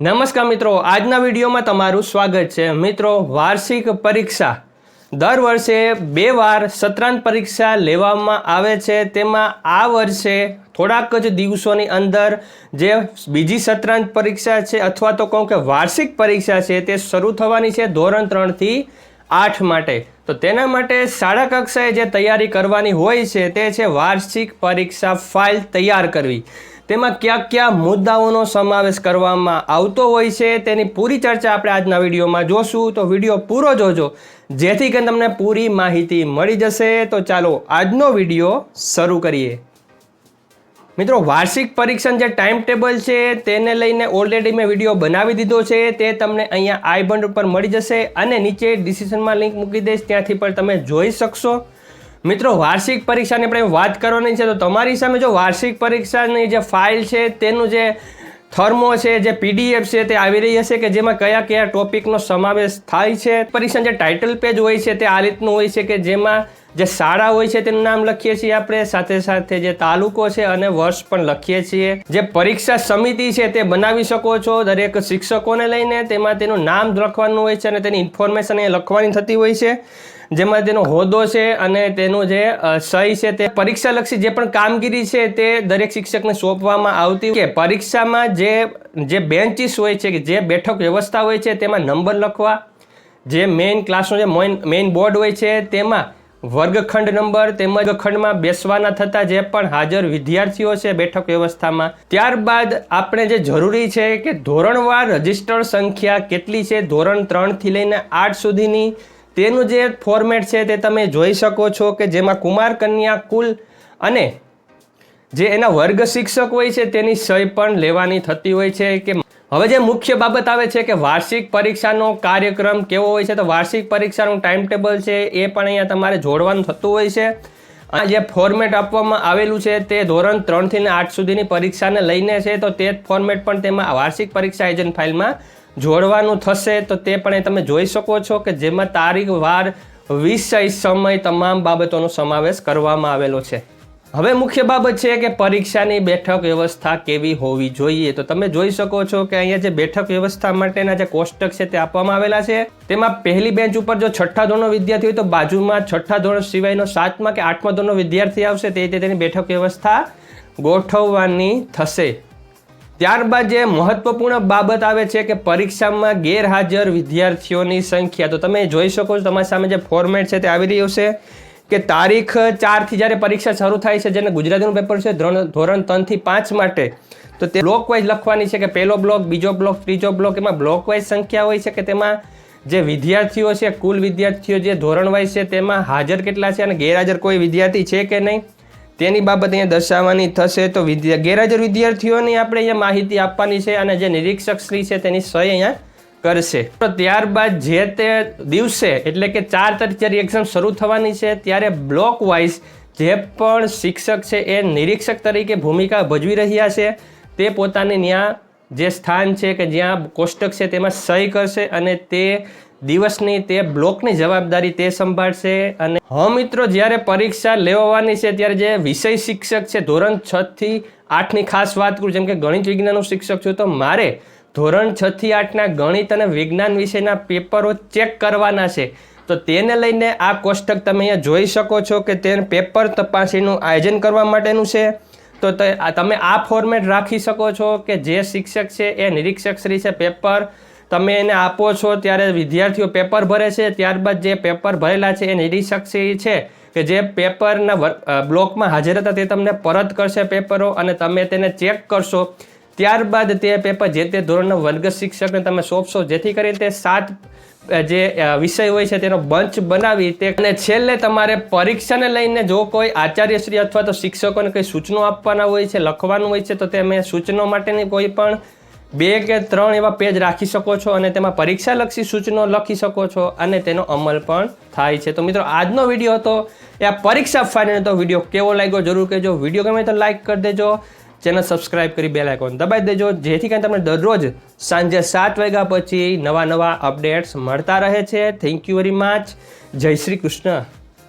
નમસ્કાર મિત્રો, આજના વિડીયોમાં તમારું સ્વાગત છે. મિત્રો, વાર્ષિક પરીક્ષા. દર વર્ષે બે વાર સત્રાંત પરીક્ષા લેવામાં આવે છે. તેમાં આ વર્ષે થોડાક જ દિવસોની અંદર જે બીજી સત્રાંત પરીક્ષા છે, અથવા તો કહું કે વાર્ષિક પરીક્ષા છે, તે શરૂ થવાની છે ધોરણ ત્રણથી આઠ માટે. તો તેના માટે શાળા કક્ષાએ જે તૈયારી કરવાની હોય છે, તે છે વાર્ષિક પરીક્ષા ફાઇલ તૈયાર કરવી. તેમાં કયા કયા મુદ્દાઓનો સમાવેશ કરવામાં આવતો હોય છે તેની પૂરી ચર્ચા આપણે આજના વિડીયોમાં જોશું. તો વીડિયો પૂરો જોજો. જેથી કરીને તમને પૂરી માહિતી મળી જશે. તો ચાલો આજનો વીડિયો શરૂ કરીએ. મિત્રો, વાર્ષિક પરીક્ષણ જે ટાઈમ ટેબલ છે તેને લઈને ઓલરેડી મેં વીડિયો બનાવી દીધો છે. તે તમને અહીંયા આઈ બટન ઉપર મળી જશે અને નીચે ડિસિશનમાં લિંક મૂકી દઈશ. ત્યાંથી પણ તમે જોઈ શકશો. મિત્રો, વાર્ષિક પરીક્ષાની આપણે વાત કરવાની છે, તો તમારી સામે જો વાર્ષિક પરીક્ષાની જે ફાઇલ છે, તેનું જે થર્મો છે, જે પીડીએફ છે, તે આવી રહી હશે કે જેમાં કયા કયા ટોપિકનો સમાવેશ થાય છે? પરીક્ષા જે ટાઇટલ પેજ હોય છે, તે આ રીતનું હોય છે કે જેમાં જે શાળા હોય છે તેનું નામ લખીએ છીએ આપણે. સાથે સાથે જે તાલુકો છે અને વર્ષ પણ લખીએ છીએ. જે પરીક્ષા સમિતિ છે તે બનાવી શકો છો દરેક શિક્ષકોને લઈને. તેમાં તેનું નામ લખવાનું હોય છે અને તેની ઇન્ફોર્મેશન એ લખવાની થતી હોય છે. જેમાં તેનો હોદ્દો છે અને તેનું જે સહી છે તે પરીક્ષાલક્ષી જે પણ કામગીરી છે તે દરેક શિક્ષકને સોંપવામાં આવતી કે પરીક્ષામાં જે જે બેન્ચીસ હોય છે કે જે બેઠક વ્યવસ્થા હોય છે તેમાં નંબર લખવા. જે મેઇન ક્લાસનો જે મેઇન બોર્ડ હોય છે તેમાં વર્ગખંડ નંબર તેમજ ખંડમાં બેસવાના થતા જે પણ હાજર વિદ્યાર્થીઓ છે બેઠક વ્યવસ્થામાં, ત્યારબાદ આપણે જે જરૂરી છે કે ધોરણવાર રજિસ્ટર સંખ્યા કેટલી છે, ધોરણ ત્રણથી લઈને આઠ સુધીની, તેનું જે ફોર્મેટ છે તે તમે જોઈ શકો છો કે જેમાં કુમાર કન્યા કુલ અને જે એના વર્ગ શિક્ષક હોય છે તેની સહી પણ લેવાની થતી હોય છે કે હવે જે મુખ્ય બાબત આવે છે કે વાર્ષિક પરીક્ષાનો કાર્યક્રમ કેવો હોય છે, તો વાર્ષિક પરીક્ષાનું ટાઈમ ટેબલ છે એ પણ અહીંયા તમારે જોડવાનું થતું હોય છે. આ જે ફોર્મેટ આપવામાં આવેલું છે તે ધોરણ ત્રણથી ને આઠ સુધીની પરીક્ષાને લઈને છે, તો તે જ ફોર્મેટ પણ તેમાં વાર્ષિક પરીક્ષા એજન્ટ ફાઇલમાં જોડવાનું થશે. તો તે પણ તમે જોઈ શકો છો કે જેમાં તારીખ, વાર, વિષય, સમય તમામ બાબતોનો સમાવેશ કરવામાં આવેલો છે. હવે મુખ્ય બાબત છે કે પરીક્ષાની બેઠક વ્યવસ્થા કેવી હોવી જોઈએ? તો તમે જોઈ શકો છો કે અહીંયા જે બેઠક વ્યવસ્થા માટેના જે કોષ્ટક છે તે આપવામાં આવેલા છે. તેમાં પહેલી બેન્ચ ઉપર જો છઠ્ઠા ધોરણનો વિદ્યાર્થી હોય તો બાજુમાં છઠ્ઠા ધોરણ સિવાયનો સાતમા કે આઠમા ધોરણનો વિદ્યાર્થી આવશે તે રીતે તેની બેઠક વ્યવસ્થા ગોઠવવાની થશે. ત્યારબાદ જે મહત્વપૂર્ણ બાબત આવે છે કે પરીક્ષામાં ગેરહાજર વિદ્યાર્થીઓની સંખ્યા. તો તમે જોઈ શકો છો તમારી સામે જે ફોર્મેટ છે તે આવી રહ્યું છે કે તારીખ ચારથી જ્યારે પરીક્ષા શરૂ થાય છે, જેને ગુજરાતીનું પેપર છે, ધોરણ ત્રણથી પાંચ માટે, તો તે બ્લોક વાઇઝ લખવાની છે કે પહેલો બ્લોક બીજો બ્લોક ત્રીજો બ્લોક એમાં બ્લોક વાઇઝ સંખ્યા હોય છે કે તેમાં જે વિદ્યાર્થીઓ છે, કુલ વિદ્યાર્થીઓ જે ધોરણ વાઇઝ છે, તેમાં હાજર કેટલા છે અને ગેરહાજર કોઈ વિદ્યાર્થી છે કે નહીં? તેની બાબત અહીંયા દર્શાવવાની થશે, તો વિદ્યા ગેરહાજર વિદ્યાર્થીઓની આપણે અહીંયા માહિતી આપવાની છે અને જે નિરીક્ષક શ્રી છે તેની સહી અહીંયા કરશે. તો ત્યારબાદ જે તે દિવસે, એટલે કે ચાર તારીખ એક્ઝામ શરૂ થવાની છે, ત્યારે બ્લોક વાઇઝ જે પણ શિક્ષક છે એ નિરીક્ષક તરીકે ભૂમિકા ભજવી રહ્યા છે. તે પોતાની ત્યાં જે સ્થાન છે કે જ્યાં કોષ્ટક છે તેમાં સહી કરશે અને તે દિવસની તે બ્લોકની જવાબદારી તે સંભાળશે અને હા મિત્રો, જ્યારે પરીક્ષા લેવાની છે, ત્યારે જે વિષય શિક્ષક છે, ધોરણ છથી આઠની ખાસ વાત કરું, જેમ કે ગણિત વિજ્ઞાનનો શિક્ષક છું, તો મારે ધોરણ છ થી આઠના ગણિત અને વિજ્ઞાન વિષયના પેપરો ચેક કરવાના છે. તો તેને લઈને આ કોષ્ટક તમે અહીંયા જોઈ શકો છો કે તે પેપર તપાસીનું આયોજન કરવા માટેનું છે. તો તમે આ ફોર્મેટ રાખી શકો છો કે જે શિક્ષક છે એ નિરીક્ષક શ્રી છે પેપર. તમે એને આપો છો ત્યારે વિદ્યાર્થીઓ પેપર ભરે છે, ત્યારબાદ જે પેપર ભરેલા છે એ નિરીક્ષક શ્રી છે કે જે પેપરના બ્લોકમાં હાજર હતા તે તમને પરત કરશે પેપરો અને તમે તેને ચેક કરશો. ત્યારબાદ તે પેપર જે તે ધોરણના વર્ગ શિક્ષકને તમે સોંપશો, જેથી કરીને તે સાત જે વિષય હોય છે તેનો બંચ બનાવી તે અને છેલ્લે તમારે પરીક્ષાને લઈને જો કોઈ આચાર્યશ્રી અથવા તો શિક્ષકોને કંઈ સૂચનો આપવાના હોય છે, લખવાનું હોય છે, તો તમે સૂચનો માટેની કોઈ પણ બે કે ત્રણ એવા પેજ રાખી શકો છો અને તેમાં પરીક્ષાલક્ષી સૂચનો લખી શકો છો અને તેનો અમલ પણ થાય છે. તો મિત્રો, આજનો વીડિયો હતો. એ આ પરીક્ષા ફાઇનલ તો વીડિયો કેવો લાગ્યો જરૂર કહેજો. વીડિયો ગમે તો લાઈક કરી દેજો. ચેનલ સબસ્ક્રાઇબ કરી બેલ આઇકોન દબાવી દેજો, જેથી કરીને તમને દરરોજ સાંજે સાત વાગ્યા પછી નવા નવા અપડેટ્સ મળતા રહે છે. થેન્ક યુ વેરી મચ જય શ્રી કૃષ્ણ.